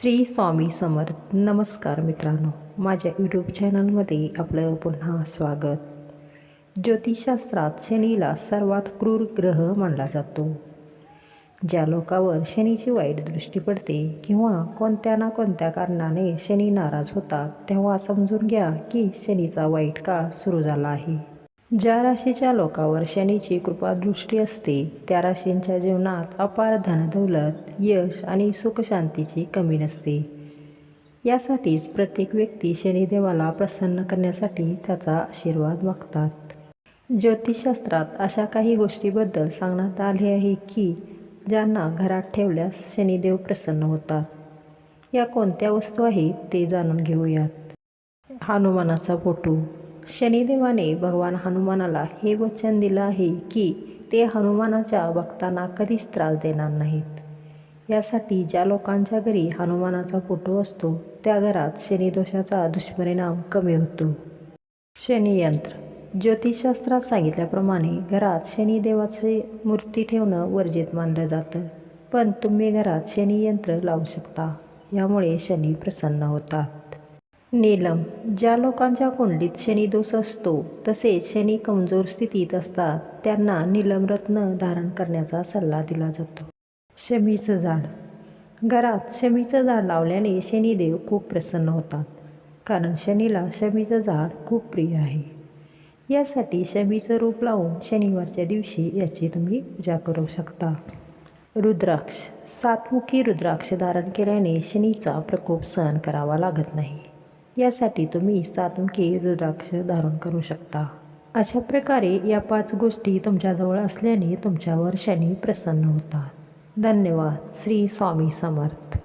श्री स्वामी समर्थ. नमस्कार मित्रांनो. माझ्या यूट्यूब चॅनलमध्ये आपलं पुन्हा स्वागत. ज्योतिषशास्त्रात शनीला सर्वात क्रूर ग्रह मानला जातो. ज्या लोकावर शनीची वाईट दृष्टी पडते किंवा कोणत्या ना कोणत्या कारणाने शनी नाराज होतात तेव्हा समजून घ्या की शनीचा वाईट काळ सुरू झाला आहे. ज्या राशीच्या लोकावर शनीची कृपादृष्टी असते त्या राशींच्या जीवनात अपार धनदौलत यश आणि सुखशांतीची कमी नसते. यासाठीच प्रत्येक व्यक्ती शनिदेवाला प्रसन्न करण्यासाठी त्याचा आशीर्वाद मागतात. ज्योतिषशास्त्रात अशा काही गोष्टीबद्दल सांगण्यात आले आहे की ज्यांना घरात ठेवल्यास शनिदेव प्रसन्न होतात. या कोणत्या वस्तू आहेत ते जाणून घेऊयात. हनुमानाचा फोटो शनिदेवाने भगवान हनुमानाला हे वचन दिलं आहे की ते हनुमानाच्या भक्तांना कधीच त्रास देणार नाहीत. यासाठी ज्या लोकांच्या घरी हनुमानाचा फोटो असतो त्या घरात शनिदोषाचा दुष्परिणाम कमी होतो. शनियंत्र ज्योतिषशास्त्रात सांगितल्याप्रमाणे घरात शनिदेवाचे मूर्ती ठेवणं वर्जित मानलं जातं. पण तुम्ही घरात शनियंत्र लावू शकता यामुळे शनी प्रसन्न होतात. नीलम ज्या लोकांच्या कुंडलीत शनिदोष असतो तसेच शनी कमजोर स्थितीत असतात. त्यांना नीलम रत्न धारण करण्याचा सल्ला दिला जातो. शमीचं झाड. घरात शमीचं झाड लावल्याने शनिदेव खूप प्रसन्न होतात कारण शनीला शमीचं झाड खूप प्रिय आहे. यासाठी शमीचं रूप लावून शनिवारच्या दिवशी याची तुम्ही पूजा करू शकता. रुद्राक्ष. सातमुखी रुद्राक्ष धारण केल्याने शनीचा प्रकोप सहन करावा लागत नाही. यासाठी तुम्ही सातमुखी रुद्राक्ष धारण करू शकता. अशा प्रकारे या पाच गोष्टी तुमच्याजवळ असल्याने तुमच्यावर शनी प्रसन्न होतात. धन्यवाद. श्री स्वामी समर्थ.